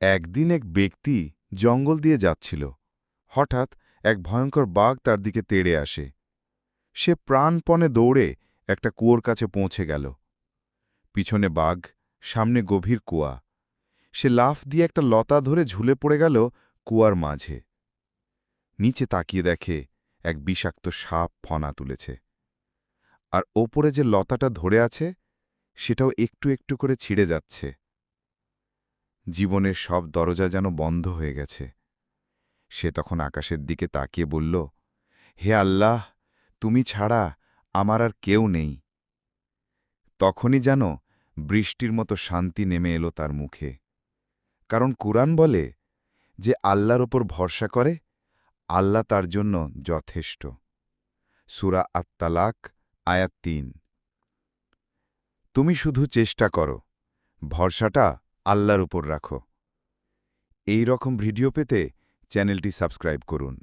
একদিন এক ব্যক্তি জঙ্গল দিয়ে যাচ্ছিল। হঠাৎ এক ভয়ঙ্কর বাঘ তার দিকে তেড়ে আসে। সে প্রাণপণে দৌড়ে একটা কুয়োর কাছে পৌঁছে গেল। পিছনে বাঘ, সামনে গভীর কুয়া। সে লাফ দিয়ে একটা লতা ধরে ঝুলে পড়ে গেল কুয়ার মাঝে। নিচে তাকিয়ে দেখে এক বিষাক্ত সাপ ফনা তুলেছে। আর ওপরে যে লতাটা ধরে আছে, সেটাও একটু একটু করে ছিঁড়ে যাচ্ছে। জীবনের সব দরজা যেন বন্ধ হয়ে গেছে। সে তখন আকাশের দিকে তাকিয়ে বলল, হে আল্লাহ, তুমি ছাড়া আমার আর কেউ নেই। তখনই যেন বৃষ্টির মতো শান্তি নেমে এলো তার মুখে। কারণ কুরআন বলে যে আল্লাহর ওপর ভরসা করে, আল্লাহ তার জন্য যথেষ্ট। সুরা আত্মালাক আয়াত তিন। তুমি শুধু চেষ্টা করো, ভরসাটা আল্লাহর উপর রাখো। এই রকম ভিডিও পেতে চ্যানেলটি সাবস্ক্রাইব করুন।